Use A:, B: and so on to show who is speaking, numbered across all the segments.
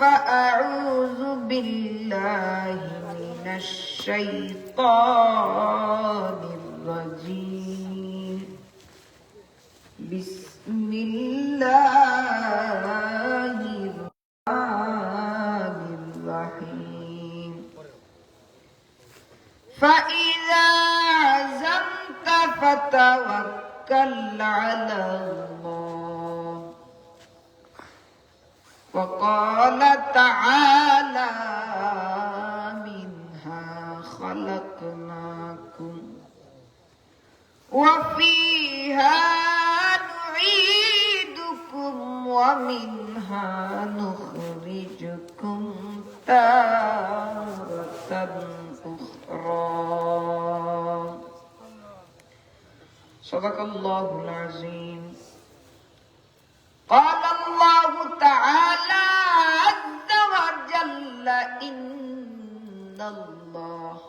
A: فأعوذ بالله من الشيطان الرجيم. بسم الله الرحمن الرحيم. فإذا عزمت فتوكل على الله. وقال تعالى منها خلقناكم وفيها نعيدكم ومنها نخرجكم تارة أخرى. صدق الله العظيم. قال الله تعالى عز وجل إن الله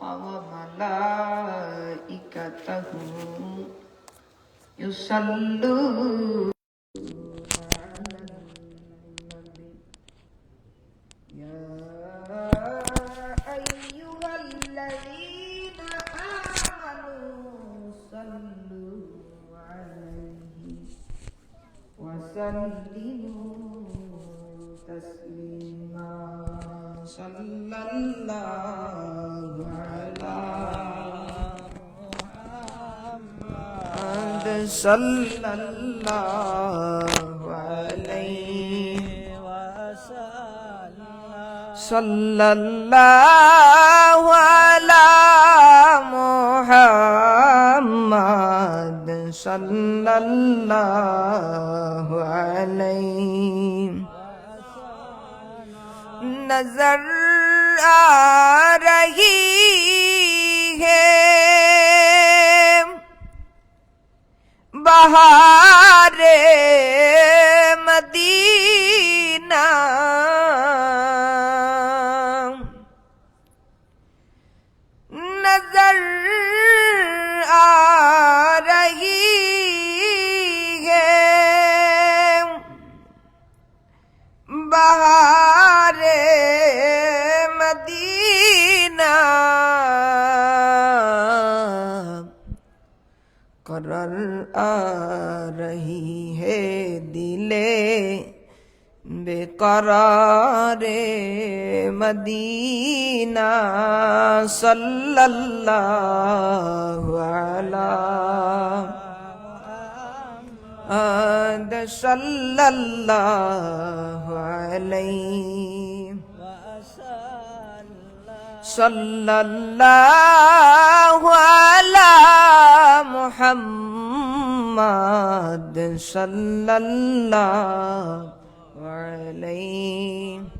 A: وملائكته يصلون وسلموا تسليما صلى الله على محمد صلى الله عليه صلى الله على محمد صلى الله علیہم نظر آ رہی ہے بہار مدینہ sallallahu ala and sallallahu alayhi sallallahu ala muhammad sallallahu alayhi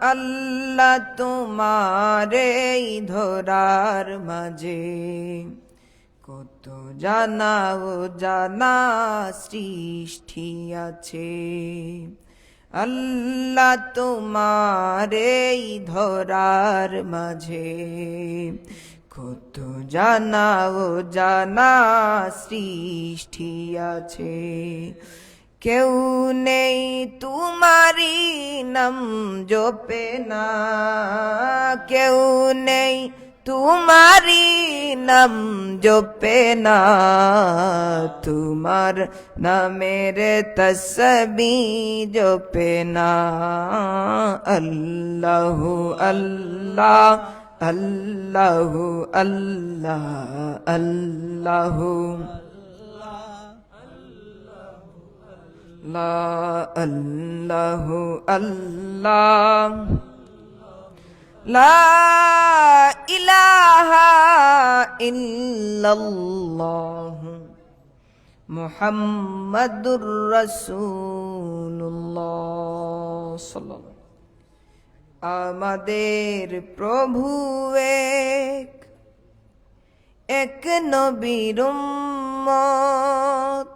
A: আল্লাহ তোমার তোমারে ধরার মাঝে কত জানা ও জানা সৃষ্টি আছে। আল্লাহ তোমারে ধরার মাঝে কত জানা ও জানা সৃষ্টি আছে। কেউ নেই তোমারি নাম জপে না। কেউ নেই তোমারি নাম জপে না। তোমার নামের তসবি জপে না। আল্লাহ আল্লাহ, আল্লাহু আল্লাহ, আল্লাহু আল্লাহু আল্লাহ। লা ইলাহা ইল্লাল্লাহ। মুহাম্মাদুর রাসূলুল্লাহ আমাদের প্রভু এক এক নবীর উম্মত।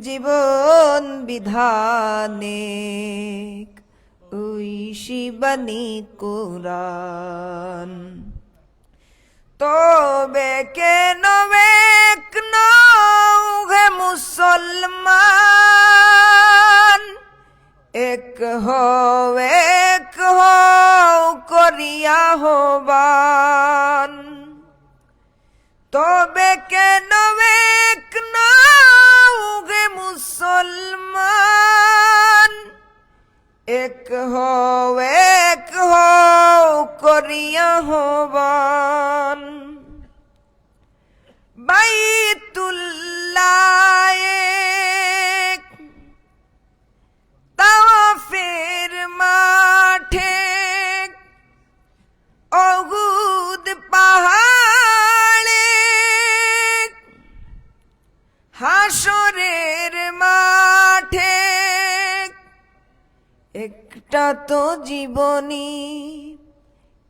A: জীবন বিধানে ওই শিবানী কোরআন তবে কেন এক হে মুসলমান? এক হও, এক হবান। তবে কেন এক এক হও এক হও করিয়া হবান বাইতুল্লাহ একটা তো জীবনী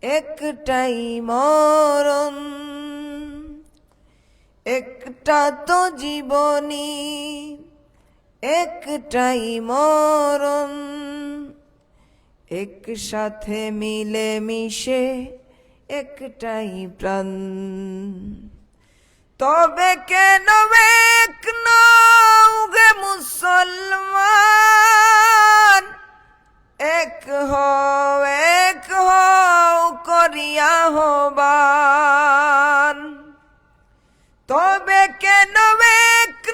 A: একটাই মরণ। একটা তো জীবনী একটাই মরণ। একসাথে মিলে মিশে একটাই প্রাণ। তবে কেন এক নও গে মুসলমান? এক হও এক হও করিয়া হবান। তবে কেন এক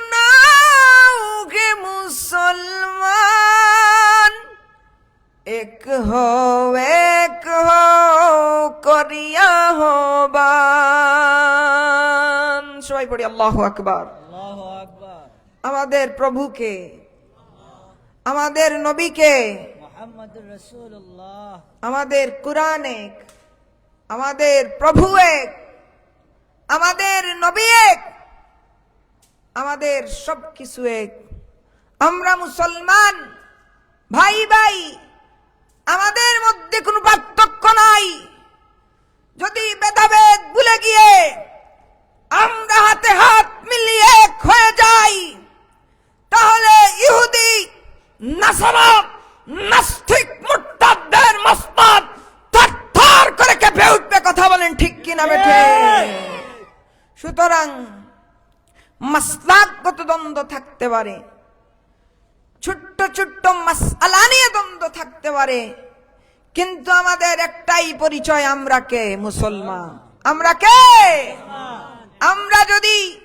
A: গে মুসলমান? এক হও এক হও করিয়া হবান। সবাই পড়ি আল্লাহ আকবার। আমাদের প্রভুকে আমাদের নবীকে আমাদের কোরআন এক, আমাদের প্রভু এক, আমাদের নবী এক, আমাদের সব কিছু এক। আমরা মুসলমান, ভাই ভাই, আমাদের মধ্যে কোনো পার্থক্য নাই। যদি ভেদাভেদ ভুলে গিয়ে আমরা হাতে হাত মিলিয়ে এক হয়ে যাই, তাহলে ইহুদি নাসারা নাস্তিক মুরতাদদের মসনাদ থরথর করে কেঁপে উঠবে কথা বলেন ঠিক কিনা বেঠে? সুতরাং মাসলাকগত দ্বন্দ্ব থাকতে পারে। ছোট্ট ছোট্ট মাসআলা নিয়ে দ্বন্দ্ব থাকতে পারে। কিন্তু আমাদের একটাই পরিচয় আমরা কে? মুসলমান। আমরা কে? আমরা যদি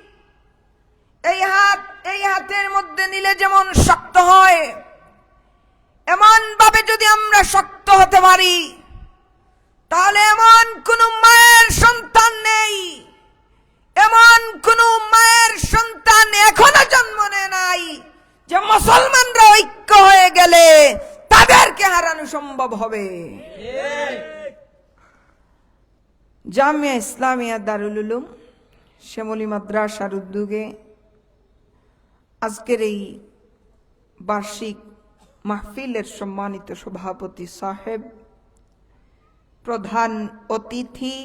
A: এই হাত এই হাতের মধ্যে নিলে যেমন শক্ত হয় এমন ভাবে যদি আমরা শক্ত হতে পারি, তাহলে এমন কোন মায়ের সন্তান নেই। এমন কোন মায়ের সন্তান এখনও জন্ম নেয় নাই যে মুসলমানরা ঐক্য হয়ে গেলে তাদেরকে হারানো সম্ভব হবে। জামিয়া ইসলামিয়া দারুল উলুম, শ্যামলী মাদ্রাসার উদ্যোগে আজকের এই বার্ষিক মাহফিলের সম্মানিত সভাপতি সাহেব, প্রধান অতিথি,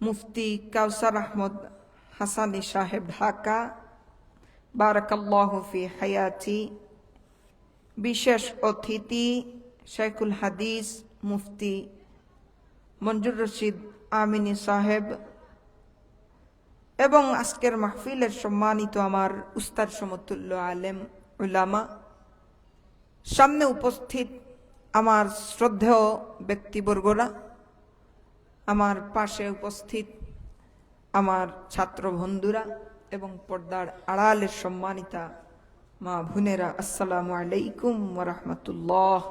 A: মুফতি কাউসার আহমদ হাসানি সাহেব ঢাকা, বারাকাল্লাহ ফি হায়াতি, বিশেষ অতিথি শেখুল হাদিস, মুফতি মঞ্জুর রশিদ আমিনী সাহেব এবং আজকের মাহফিলের সম্মানিত আমার উস্তাদ সমতুল্য আলেম উলামা সামনে উপস্থিত আমার শ্রদ্ধেয় ব্যক্তিবর্গরা আমার পাশে উপস্থিত আমার ছাত্র বন্ধুরা এবং পর্দার আড়ালের সম্মানিতা মা ভুনেরা আসসালামু আলাইকুম
B: আসসালাম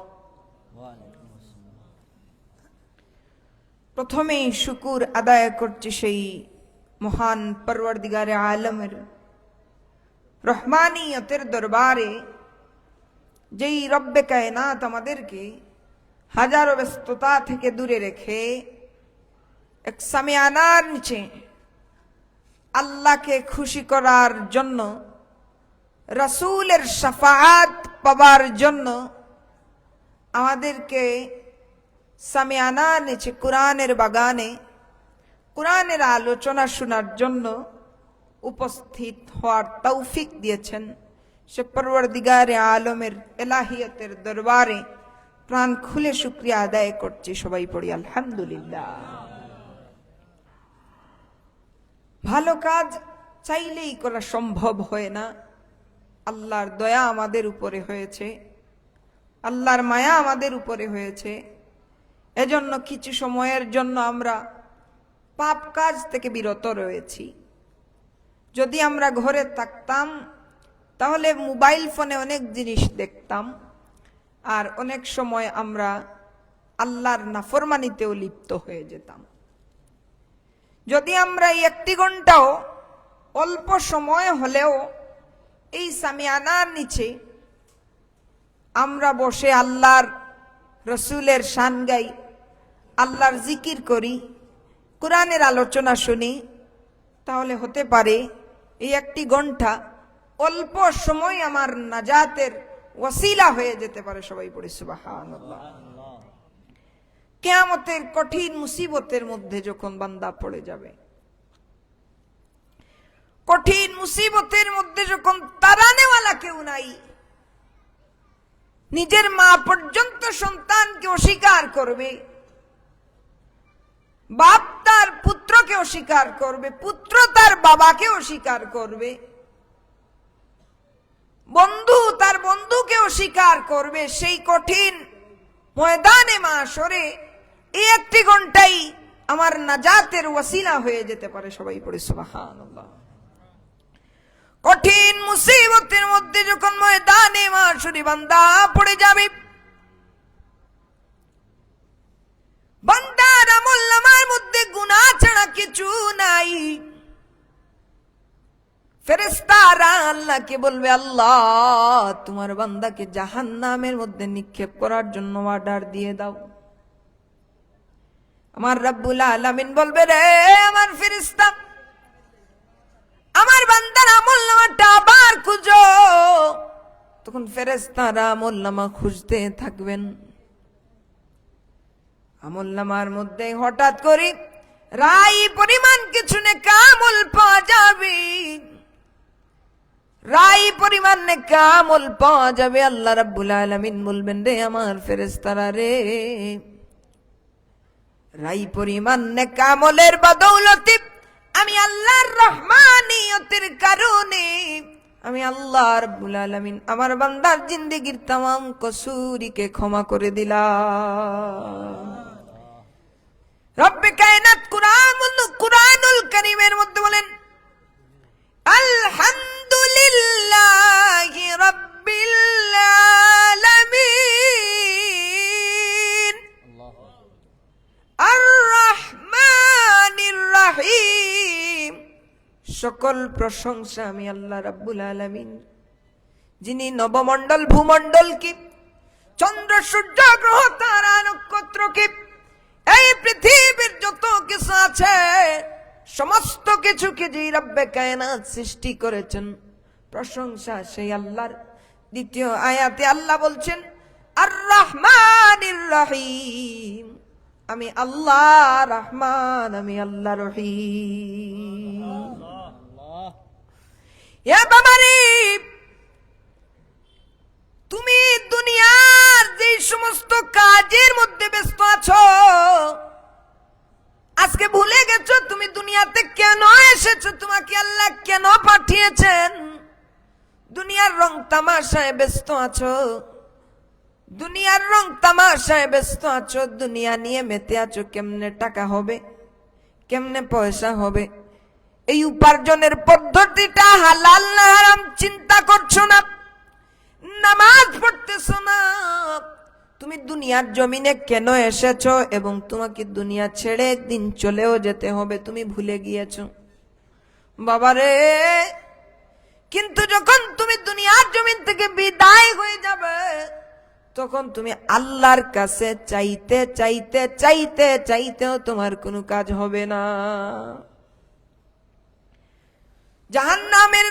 A: প্রথমেই শুকুর আদায় করছি সেই মহান পরওয়ারদিগারে আলমের রহমানিয়তের দরবারে যেই রব্বে কায়নাত আমাদেরকে হাজারো ব্যস্ততা থেকে দূরে রেখে, এক সামিয়ানার নিচে আল্লাহকে খুশি করার জন্য, রসুলের সাফাত পাবার জন্য আমাদেরকে সামিয়ানা নিচে কোরআনের বাগানে, কোরআনের আলোচনা শোনার জন্য উপস্থিত হওয়ার তৌফিক দিয়েছেন। সে আলমের এলাহিয়তের দরবারে প্রাণ খুলে শুক্রিয়া আদায় করছি সবাই পড়ি, আলহামদুলিল্লাহ। ভালো কাজ চাইলেই করা সম্ভব হয় না। আল্লাহর দয়া আমাদের উপরে হয়েছে। আল্লাহর মায়া আমাদের উপরে হয়েছে। এজন্য কিছু সময়ের জন্য আমরা পাপ কাজ থেকে বিরত রয়েছি। যদি আমরা ঘরে থাকতাম তাহলে মোবাইল ফোনে অনেক জিনিস দেখতাম, আর অনেক সময় আমরা আল্লাহর নাফরমানিতেও লিপ্ত হয়ে যেতাম। যদি আমরা এই একটি ঘন্টাও অল্প সময় হলেও এই সামিয়ানার নিচে আমরা বসে আল্লাহর রসুলের শান গাই, আল্লাহর জিকির করি, কোরআনের আলোচনা শুনি, তাহলে হতে পারে এই একটি ঘণ্টা অল্প সময় আমার নাজাতের ওসিলা হয়ে যেতে পারে সবাই পড়ে সুবাহান কেয়ামতের কঠিন মুসিবতের মধ্যে যখন বান্দা পড়ে যাবে, কঠিন মুসিবতের মধ্যে যখন তারানেওয়ালা কেউ নাই, নিজের মা পর্যন্ত সন্তানকে অস্বীকার করবে, বাপ তার পুত্রকে অস্বীকার করবে, পুত্র তার বাবাকে অস্বীকার করবে বন্ধু, তার বন্ধুকেও স্বীকার করবে সেই কঠিন ময়দানে মা সরে। এই একটি ঘন্টাই আমার নাজাতের ওয়াসিলা হয়ে যেতে পারে, সবাই পড়ে সুবাহান কঠিন মুসিবতের মধ্যে যখন ময়দানে মা সরে, বান্দা পড়ে যাবে। বান্দার আমল নামার মধ্যে গুনাহ ছাড়া কিছু নাই। ফেরেস্তারা আল্লাহকে বলবে, আল্লাহ, তোমার বান্দাকে জাহান নামের মধ্যে নিক্ষেপ করার জন্য অর্ডার দিয়ে দাও। আমার রব্বুল আলামিন বলবে, রে আমার ফেরেস্তা আমার বান্দার আমল নামাটা আবার খুঁজো। তখন ফেরেস্তারা আমল নামা খুঁজতে থাকবেন। আমল নামার মধ্যে হঠাৎ করে রাই পরিমাণ কিছু নে কামল পাওয়া যাবে। রাই পরিমাণ নেকা আমল পাওয়া যাবে আল্লাহ রাব্বুল আলামিন বলবেন রে আমার ফেরেস্তারা রে রাই পরিমাণ নেকা আমলের বদৌলতি আমি আল্লাহর রহমানিয়তের কারণে আমি আল্লাহ রাব্বুল আলামিন আমার বান্দার জিন্দেগীর তাম কসুরিকে ক্ষমা করে দিলাম। রব্বে কায়নাত কুরআনুল কুরআনুল কারীমের মধ্যে বলেন সকল প্রশংসা আমি আল্লাহ রাব্বুল আলামিন। যিনি নবমণ্ডল ভূমণ্ডলকে চন্দ্র, সূর্য, গ্রহ, তারা, নক্ষত্র কি? এই পৃথিবীর যত কিছু আছে সমস্ত কিছুকে যে রব্বে কায়নাত সৃষ্টি করেছেন, প্রশংসা সেই আল্লাহর। দ্বিতীয় আয়াতে আল্লাহ বলছেন আর রহমানির রহিম আমি আল্লাহ, রহমান, আমি আল্লাহ, রহিম। তুমি দুনিয়ার যে সমস্ত কাজের মধ্যে ব্যস্ত আছো আজকে ভুলে গেছো? তুমি দুনিয়াতে কেন এসেছ? তোমাকে আল্লাহ কেন পাঠিয়েছেন? দুনিয়ার রং তামাশায় ব্যস্ত আছো? দুনিয়ার রং তামাশায় ব্যস্ত আছো? দুনিয়া নিয়ে মেতে আছো? কেমনে টাকা হবে? কেমনে পয়সা হবে? এই উপার্জনের পদ্ধতিটা হালাল না হারাম চিন্তা করছ না? নামাজ পড়তেছো না? তুমি দুনিয়ার জমিনে কেন এসেছ এবং তোমাকে দুনিয়া ছেড়ে একদিন চলেও যেতে হবে তুমি ভুলে গিয়েছো? বাবারে, কিন্তু যখন তুমি দুনিয়ার জমিন থেকে বিদায় হয়ে যাবে, তখন তুমি আল্লাহর কাছে চাইতে চাইতে চাইতে, চাইতেও তোমার কোনো কাজ হবে না। জাহান্নামের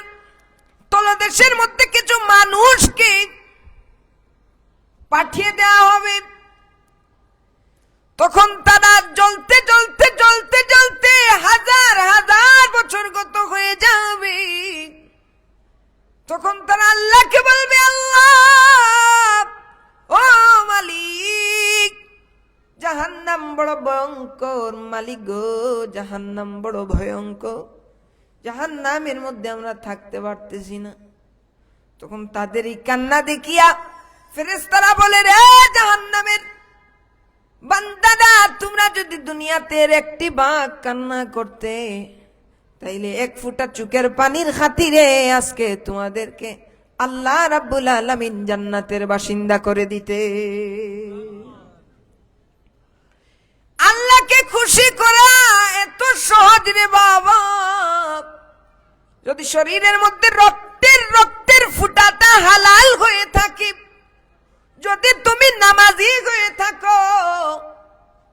A: তলদেশের মধ্যে কিছু মানুষকে পাঠিয়ে দেওয়া হবে। তখন তারা জ্বলতে জ্বলতে জ্বলতে জ্বলতে হাজার হাজার বছর গত হয়ে যাবে। তখন তারা আল্লাহকে বলবে, আল্লাহ, ও মালিক, জাহান্নাম বড় ভয়ঙ্কর মালিক গো, জাহান্নাম বড় ভয়ঙ্কর। জাহান্নামের মধ্যে আমরা থাকতে পারতেছি না। তখন তাদের এই কান্না দেখিয়া ফেরেশতারা বলে রে জাহান্নামের বান্দাদা তোমরা যদি দুনিয়াতে একটি বাঘ কান্না করতে, তাইলে এক ফুটা চুকের পানির খাতিরে আজকে তোমাদেরকে আল্লাহ রাব্বুল আলামিন জান্নাতের বাসিন্দা করে দিতে। আল্লাহকে খুশি করা এত সহজ রে বাবা। যদি শরীরের মধ্যে রক্তের রক্তের ফুটাটা হালাল হয়ে থাকে যদি তুমি নামাজি হয়ে থাকো,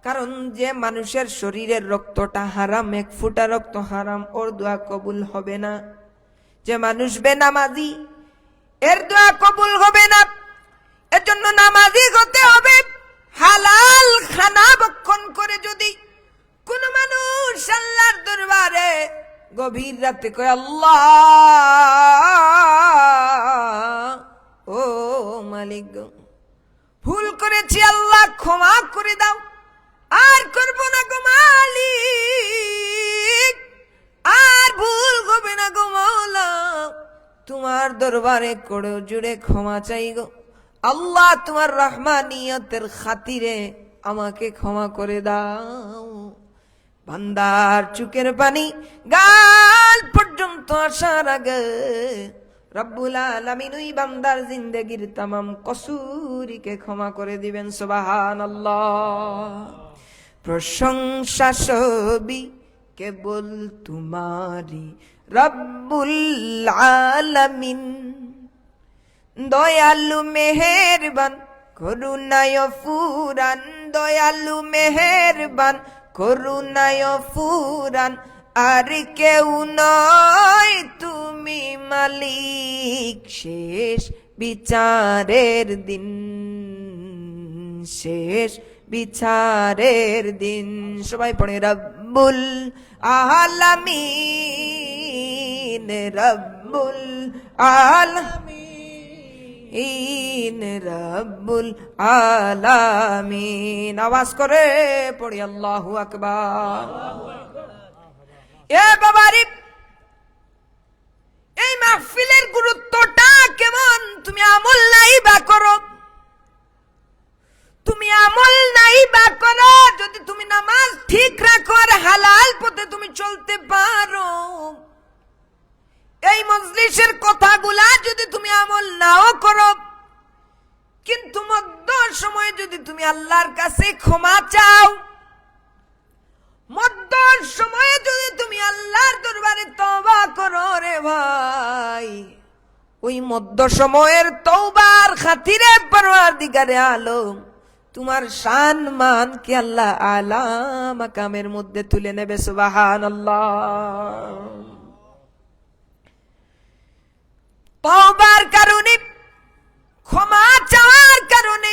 A: কারণ যে মানুষের শরীরের রক্তটা হারাম, এক ফুটা রক্ত হারাম, ওর দোয়া কবুল হবে না। যে মানুষ বেনামাজি, এর দোয়া কবুল হবে না। এর জন্য নামাজি হতে হবে, হালাল খানা ভক্ষণ করে যদি কোন মানুষ আল্লাহর দরবারে গভীর রাতে কয়, আল্লাহ! দরবারে করে জুড়ে ক্ষমা চাই গো। আল্লাহ তোমার রহমানিয়তের খাতিরে আমাকে ক্ষমা করে দাও। বান্দার চুকের পানি গাল পর্যন্ত আসার আগে রব্বুল আলামিন বান্দার জিন্দগির তামাম কসুরিকে ক্ষমা করে দিবেন সুবাহান প্রশংসা সবই কেবল তোমারি রব্বুল আলামিন দয়ালু মেহেরবান, করুণায় ফুরান, দয়ালু মেহেরবান, করুণায় ফুরান, আর কেউ নয় তুমি মালিক, শেষ বিচারের দিন, শেষ বিচারের দিন। সবাই পড়ে রব্বুল আলামিন রব্বুল আলামিন রব্বুল আলামিন। আওয়াজ করে পড়ি, আল্লাহু আকবার। এ বাবারি, এই মাহফিলের গুরুত্বটা কেমন? তুমি আমল নাই বা করো। তুমি আমল নাই বা করো, যদি তুমি নামাজ ঠিক রাখো আর হালাল পথে তুমি চলতে পারো। এই মজলিসের কথাগুলা যদি তুমি আমল নাও করো, কিন্তু মধ্য সময় যদি তুমি আল্লাহর কাছে ক্ষমা চাও, মধ্য সময়ে যদি তুমি আল্লাহর দরবারে তওবা করো রে ভাই, ওই মধ্য সময়ের তওবার খাতিরে পরওয়ার দিগারে আলম, তোমার শান মান কে আল্লাহ আলা মাকামের মধ্যে তুলে নেবে সুবাহান তওবার কারণে, ক্ষমা চাওয়ার কারণে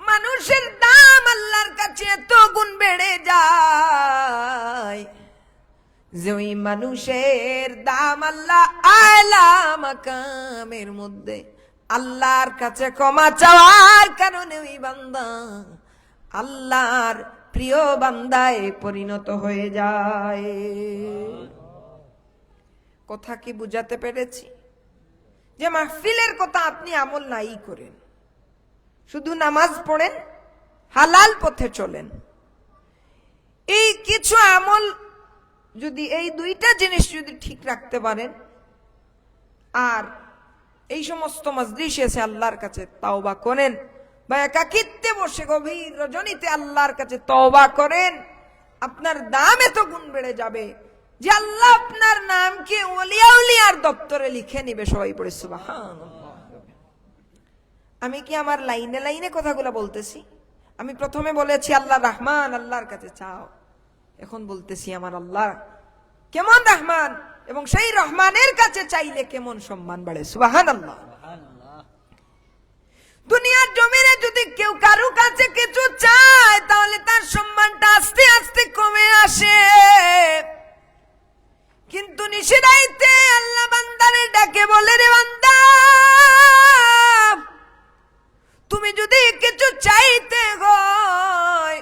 A: মানুষের দাম আল্লাহর কাছে এত গুণ বেড়ে যায় যে ওই মানুষের দাম আল্লাহ আয়লা মাকামের মধ্যে আল্লাহর কাছে ক্ষমা চাওয়ার কারণে ওই বান্দা আল্লাহর প্রিয় বান্দায় পরিণত হয়ে যায়। কথা কি বুঝাতে পেরেছি? যে মাহফিলের কথা আপনি আমল নাই করেন। শুধু নামাজ পড়েন, হালাল পথে চলেন। এই কিছু আমল যদি, এই দুইটা জিনিস যদি ঠিক রাখতে পারেন, আর এই সমস্ত মজলিস এসে আল্লাহর কাছে তাওবা করেন বা একাকিত্বে বসে গভীর রজনীতে আল্লাহর কাছে তওবা করেন, আপনার দাম এত গুণ বেড়ে যাবে। যে আল্লাহ আপনার নামকে ওলিয়া উলিয়ার দপ্তরে লিখে নিবে সবাই পড়ে, সুবহানাল্লাহ। আমি কি আমার লাইনে লাইনে কথাগুলো বলতেছি? আমি প্রথমে বলেছি, আল্লাহ রহমান, আল্লাহর কাছে চাও। এখন বলতেছি, আমার আল্লাহ কেমন রহমান এবং সেই রহমানের কাছে চাইলে কেমন সম্মান বাড়ে? সুবাহান আল্লাহ দুনিয়ার জমিনে যদি কেউ কারু কাছে কিছু চায়, তাহলে তার সম্মানটা আস্তে আস্তে কমে আসে। কিন্তু নিষেধাইতে আল্লাহ বান্দারে ডাকে বলে রে বান্দা, তুমি যদি কিছু চাইতে হয়,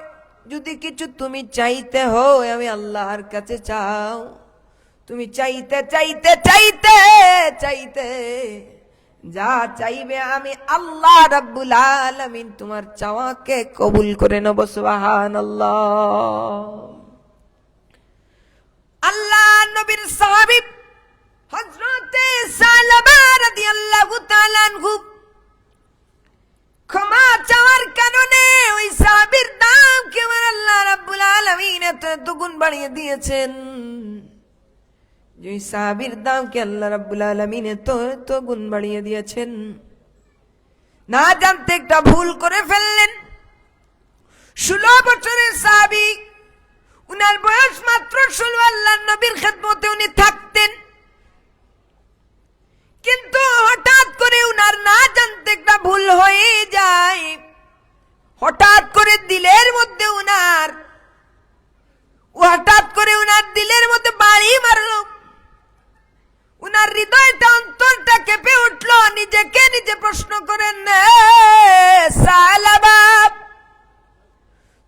A: যদি কিছু তুমি চাইতে হয়, আমি আল্লাহর কাছে চাও। তুমি চাইতে চাইতে চাইতে চাইতে, যা চাইবে আমি আল্লাহ রাব্বুল আলামিন তোমার চাওয়াকে কবুল করে নেব, সুবহানাল্লাহ। আল্লাহ নবীর সাহাবী হযরতে সালামা রাদিয়াল্লাহু তাআলা আনহু ক্ষমা চাওয়ার কারণে ওই সাহাবীর দাম কেমন আল্লাহ রাব্বুল আলামিন এত দুগুণ বাড়িয়ে দিয়েছেন। যে সাহাবীর দামকে আল্লাহ রাব্বুল আলামিন এত এত গুণ বাড়িয়ে দিয়েছেন। না জানতে একটা ভুল করে ফেললেন। ষোলো বছরের সাহাবী উনার বয়স মাত্র ষোলো আল্লাহ নবীর খেদমতে উনি থাকতেন। কিন্তু হঠাৎ করে উনার না জানতে একটা ভুল হয়ে যায়। হঠাৎ করে দিলের মধ্যে উনার, হঠাৎ করে উনার দিলের মধ্যে বাড়ি মারলো। উনার হৃদয়টা, অন্তরটা কেঁপে উঠল। নিজেকে নিজে প্রশ্ন করেন সালাবাব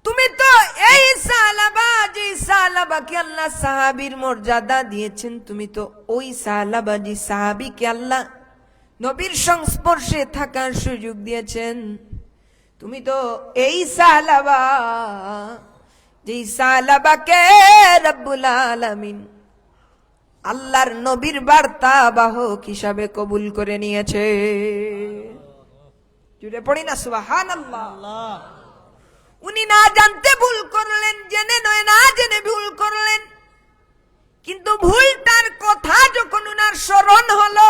A: তুমি তো এই সালাবা যে সালাবাকে আল্লাহ সাহাবীর মর্যাদা দিয়েছেন। তুমি তো ওই সালাবা যে সাহাবীকে আল্লাহ নবীর সংস্পর্শে থাকার সুযোগ দিয়েছেন। তুমি তো এই সালাবা যে সালাবাকে রব্বুল আলামিন আল্লাহর নবীর বার্তা বাহক হিসাবে কবুল করে নিয়েছে। জুড়ে পড়ি না সুবাহান আল্লাহ। উনি না জানতে ভুল করলেন, জেনে নয়, না জেনে ভুল করলেন। কিন্তু ভুলটার কথা যখন উনার স্মরণ হলো,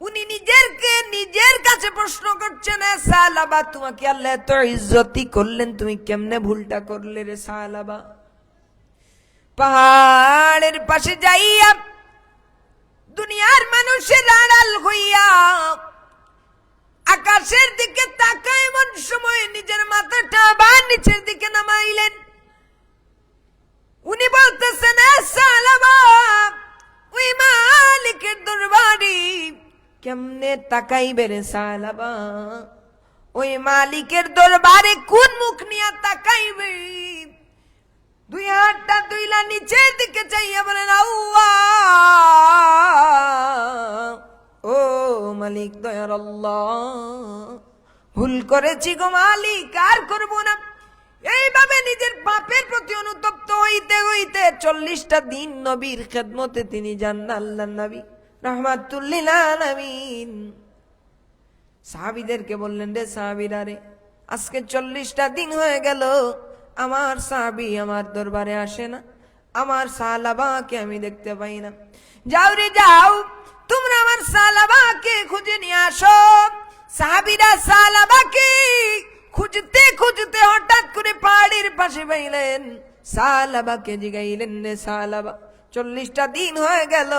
A: উনি নিজেরকে নিজের কাছে প্রশ্ন করছেন, "এ সালাবা, তোমাকে আল্লাহ এত ইজ্জতি করলেন, তুমি কেমনে ভুলটা করলে রে সালাবা? পাহাড়ের পাশে যাইয়া দুনিয়ার মানুষের আড়াল হইয়া আকাশের দিকে তাকায় এমন সময় নিজের মাথাটা বা নিচের দিকে নামাইলেন। উনি বলতেছেন, "এ সালামা ওই মালিকের দরবারি কেমনে তাকাইবে রে সালাবা? ওই মালিকের দরবারে কোন মুখ নিয়ে তাকাইবে? দুই হাতটা দুইলা নিচের দিকে চাইয়া বলেন, আল্লাহ! ও মালিক, দয়ার ভুল করেছি গো মালিক, আর করব না। এইভাবে নিজের পাপের প্রতি অনুতপ্ত হইতে হইতে চল্লিশটা দিন নবীর খেদমতে তিনি যান আল্লাহ নবী। রহমাতুল্লিল আলামিন। সাহাবিদেরকে বললেন, রে সাহাবিরা রে, আজকে চল্লিশটা দিন হয়ে গেল। আমার সাহাবি আমার দরবারে আসে না। আমার সালাবাকে আমি দেখতে পাই না। যাও রে, যাও। তোমরা আমার সালাবাকে খুঁজে নিয়ে আসো। সাহাবিরা সালাবাকে খুঁজতে খুঁজতে হঠাৎ করে পাহাড়ের পাশে পাইলেন সালাবাকে জিগাইলেন রে সালাবা, চল্লিশটা দিন হয়ে গেল,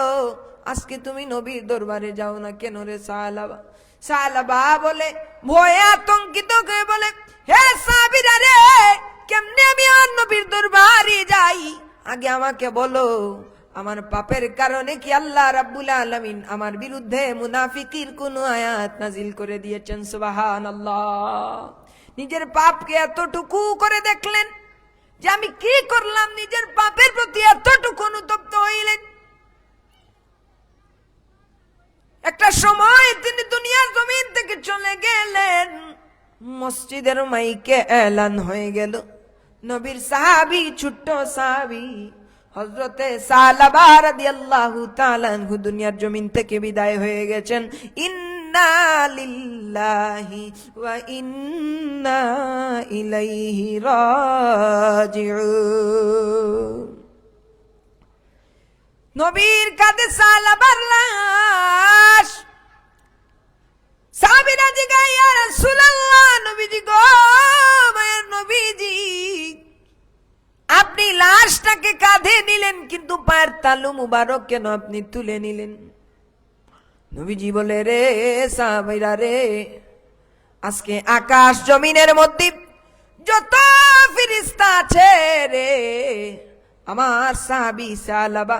A: আজকে তুমি নবীর দরবারে যাও না কেন রে সালাবা? সালাবা বলে, ভয়ে আতঙ্কিত হয়ে বলে, হে সাবিরা রে, কেমনে আমি আর নবীর দরবারে যাই? আগে আমাকে বলো আমার পাপের কারণে কি আল্লাহ রাব্বুল আলামিন আমার বিরুদ্ধে মুনাফিকির কোন আয়াত নাজিল করে দিয়েছেন? সুবহানাল্লাহ। নিজের পাপকে এতটুকু করে দেখলেন যে আমি কি করলাম? নিজের পাপের প্রতি এতটুকু অনুতপ্ত হইলেন। একটা সময় তিনি দুনিয়ার জমিন থেকে চলে গেলেন। মসজিদের মাইকে এলান হয়ে গেল। নবীর সাহাবি, ছোট্ট সাহাবি হজরতে সালাবা রাদিয়াল্লাহু তাআলা আনহু দুনিয়ার জমিন থেকে বিদায় হয়ে গেছেন। ইন্ন লিল্লাহি ওয়া ইন্না ইলাইহি রাজিউন। নবীর কাঁধে সালাবার লাশ। সাহাবীরা জিগায় ইয়া রাসূলুল্লাহ, নবীজি গো লাশটাকে কাঁধে নিলেন, কিন্তু পায়ের তালু মুবারক কেন আপনি তুলে নিলেন? নবীজি বলে, রে সাহাবীরা রে, আজকে আকাশ জমিনের মধ্যে যত ফিরিস্তা আছে রে, আমার সাহাবি সালাবা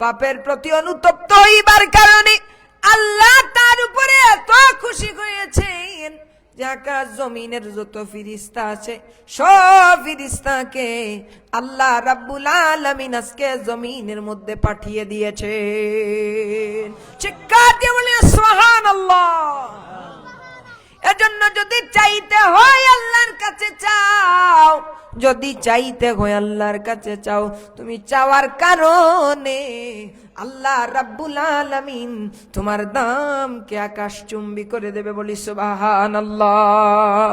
A: পাপের প্রতি অনুতপ্ত হইবার কারণে আল্লাহ তার উপরে এত খুশি হয়েছেন। যে আকাশ জমিনের যত ফিরিস্তা আছে, সব ফিরিস্তাকে আল্লাহ রাব্বুল আলামিন আজকে জমিনের মধ্যে পাঠিয়ে দিয়েছেন। চিৎকার দিয়ে বলি, সুবহানাল্লাহ। এজন্য যদি চাইতে হয় আল্লাহর কাছে চাও, যদি চাইতে হয় আল্লাহর কাছে চাও, তুমি চাওয়ার কারণে আল্লাহ রাব্বুল আলামিন তোমার দাম কে আকাশ চুম্বি করে দেবে বলি সুবহানাল্লাহ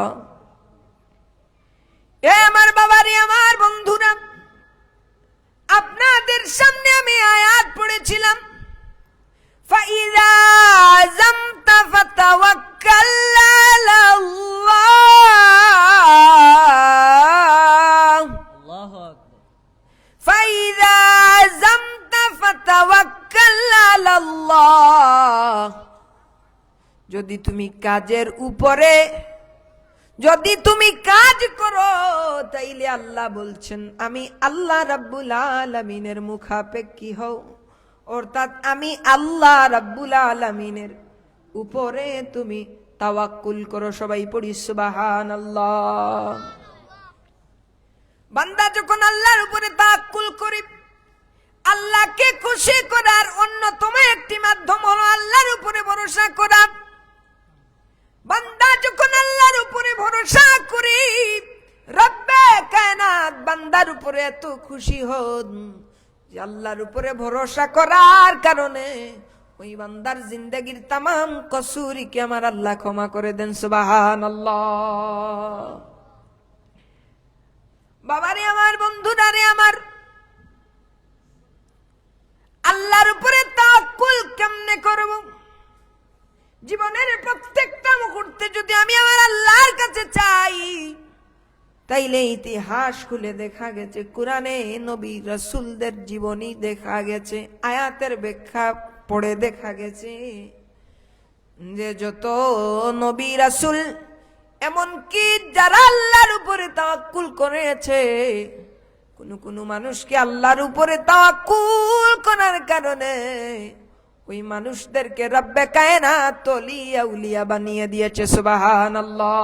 A: এ আমার বাবারি আমার বন্ধুরা আপনাদের সামনে আমি আয়াত পড়েছিলাম فإذا عزمت فتوكل على الله যদি তুমি কাজের উপরে, যদি তুমি কাজ করো, তাইলে আল্লাহ বলছেন, আমি আল্লাহ রাব্বুল আলামিনের মুখাপেক্ষী হও। অর্থাৎ আমি আল্লাহ রাব্বুল আলামিনের উপরে তুমি তাওয়াক্কুল করো, সবাই পড়ি, সুবহানাল্লাহ। বান্দা যখন আল্লাহর উপরে তাওয়াক্কুল করে আল্লাহকে খুশি করার অন্যতম একটি মাধ্যম হলো আল্লাহর উপরে ভরসা করা। বান্দা যখন আল্লাহর উপরে ভরসা করি, রব্বে কায়নাত বান্দার উপরে এত খুশি হন যে আল্লাহর উপরে ভরসা করার কারণে ওই বান্দার জিন্দগির তামাম কসুরিকে আমার আল্লাহ ক্ষমা করে দেন সুবাহান বাবারে আমার, বন্ধুরা রে আমার আল্লাহর উপরে তাকুল কেমনে করব? জীবনের প্রত্যেকটা মুহূর্তে যদি আমি আমার আল্লাহর কাছে চাই, তাইলে ইতিহাস খুলে দেখা গেছে, কোরআনে নবী রসুলদের জীবনী দেখা গেছে, আয়াতের ব্যাখ্যা পড়ে দেখা গেছে যে যত নবী রাসুল, এমনকি যারা আল্লাহর উপরে তাওয়াক্কুল করেছে কোন কোন মানুষকে আল্লাহর উপরে তাকুল করার কারণে ওই মানুষদেরকে রব্বে কায়না তলিয়া উলিয়া বানিয়ে দিয়েছে, সুবহানাল্লাহ।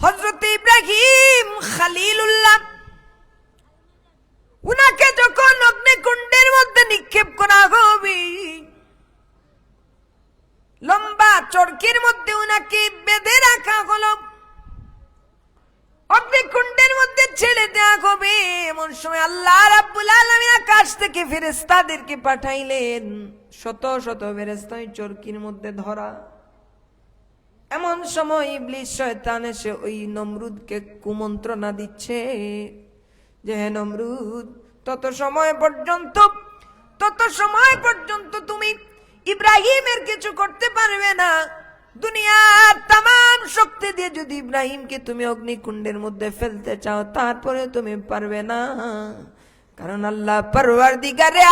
A: হজরত ইব্রাহিম খালিলুল্লাহ, উনাকে যখন অগ্নিকুণ্ডের মধ্যে নিক্ষেপ করা হবে, লম্বা চরকির মধ্যে উনাকে বেঁধে রাখা হলো। অগ্নিকুণ্ডের মধ্যে ছেড়ে দেওয়া হবে। এমন সময় আল্লাহ রাব্বুল আলামিন আকাশ থেকে ফেরেশতাদেরকে পাঠাইলেন। শত শত ফেরেশতা ওই চরকির মধ্যে ধরা। এমন সময় ইবলিস শয়তান এসে ওই নমরুদকে কুমন্ত্রণা দিচ্ছে যে, হে নমরুদ, তত সময় পর্যন্ত, তত সময় পর্যন্ত তুমি ইব্রাহিমের কিছু করতে পারবে না। দুনিয়ার তাম শক্তি দিয়ে যদি ইব্রাহিমকে তুমি অগ্নিকুণ্ডের মধ্যে ফেলতে চাও তারপরে তুমি পারবে না। কারণ আল্লাহ পরওয়ার দিগারে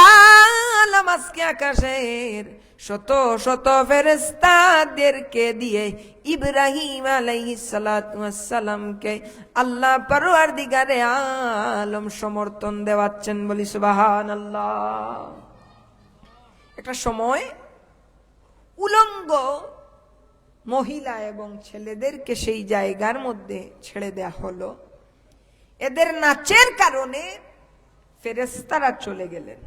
A: আলম আজকে আকাশের শত শত ফেরেস্তাদেরকে দিয়ে ইব্রাহিম আলাইসালামকে আল্লাহ পরওয়ার দিগারে আলম সমর্থন দেওয়াচ্ছেন বলি সুবাহান আল্লাহ একটা সময় উলঙ্গ মহিলা এবং ছেলেদেরকে সেই জায়গার মধ্যে ছেড়ে দেয়া হলো। এদের নাচের কারণে ফেরেস্তারা চলে গেলেন।